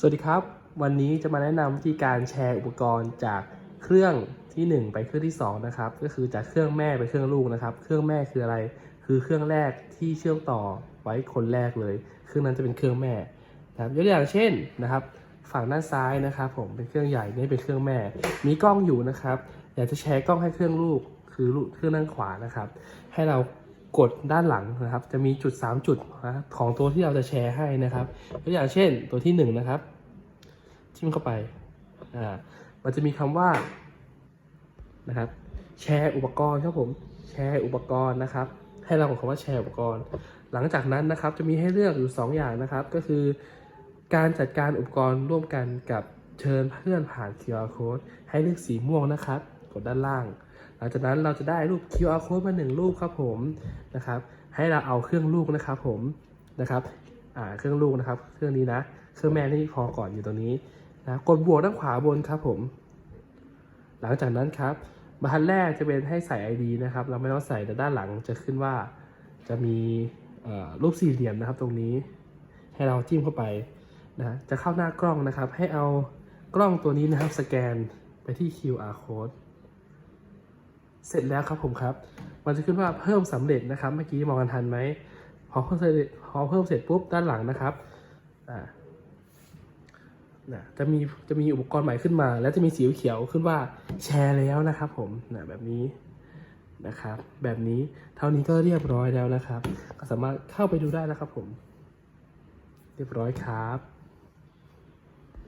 สวัสดีครับ วันนี้จะมาแนะนำวิธีการแชร์อุปกรณ์จากเครื่องที่ 1 ไปเครื่องที่2นะครับก็คือจากเครื่องแม่ไปเครื่องลูกนะครับ เครื่องแม่คืออะไร คือเครื่องแรกที่เชื่อมต่อไว้คนแรกเลย เครื่องนั้นจะเป็นเครื่องแม่นะครับยกตัวอย่างเช่นนะครับ ฝั่งด้านซ้ายนะครับ ผมเป็นเครื่องใหญ่นี่เป็นเครื่องแม่ มีกล้องอยู่นะครับ อยากจะแชร์กล้องให้เครื่องลูกคือลูกเครื่องด้านขวานะครับ ให้เรา กดด้านหลังนะครับ จะมีจุด 3 จุดนะของตัวที่เราจะแชร์ให้นะครับตัวอย่างเช่นตัวที่ 1 นะครับจิ้มเข้าไปอ่ามันจะมีคำว่านะครับ แชร์อุปกรณ์ครับผมแชร์อุปกรณ์นะครับ ให้เรากดคำว่าแชร์อุปกรณ์ หลังจากนั้นนะครับ จะมีให้เลือกอยู่ 2 อย่างนะครับ ก็คือ การจัดการอุปกรณ์ร่วมกันกับเชิญเพื่อนผ่าน QR code ให้เลือกสีม่วงนะครับ กดด้านล่าง หลังจากนั้นเราจะได้รูป QR code มาหนึ่งรูปครับผมนะครับ ให้เราเอาเครื่องลูกนะครับผมนะครับอ่าเครื่องลูกนะครับ เครื่องนี้นะ เครื่องแม่นี่พอก่อนอยู่ตรงนี้นะกดบวกด้านขวาบนครับผม หลังจากนั้นครับบรรทัดแรกจะเป็นให้ใส่ ID นะครับ เราไม่ต้องใส่แต่ด้านหลังจะขึ้นว่าจะมีรูปสี่เหลี่ยมนะครับตรงนี้ ให้เราจิ้มเข้าไปนะจะเข้าหน้ากล้องนะครับ ให้เอากล้องตัวนี้นะครับสแกนไปที่ QR code เสร็จแล้วครับผมครับ มันจะขึ้นว่าเพิ่มสำเร็จนะครับ เมื่อกี้มองกันทันไหมพอเพิ่มเสร็จพอเพิ่มเสร็จปุ๊บด้านหลังนะครับอ่านะจะมีจะมีอุปกรณ์ใหม่ขึ้นมา แล้วจะมีสีเขียวขึ้นว่าแชร์แล้วนะครับ ผมนะแบบนี้นะครับ แบบนี้เท่านี้ก็เรียบร้อยแล้วนะครับ ก็สามารถเข้าไปดูได้นะครับผม เรียบร้อยครับ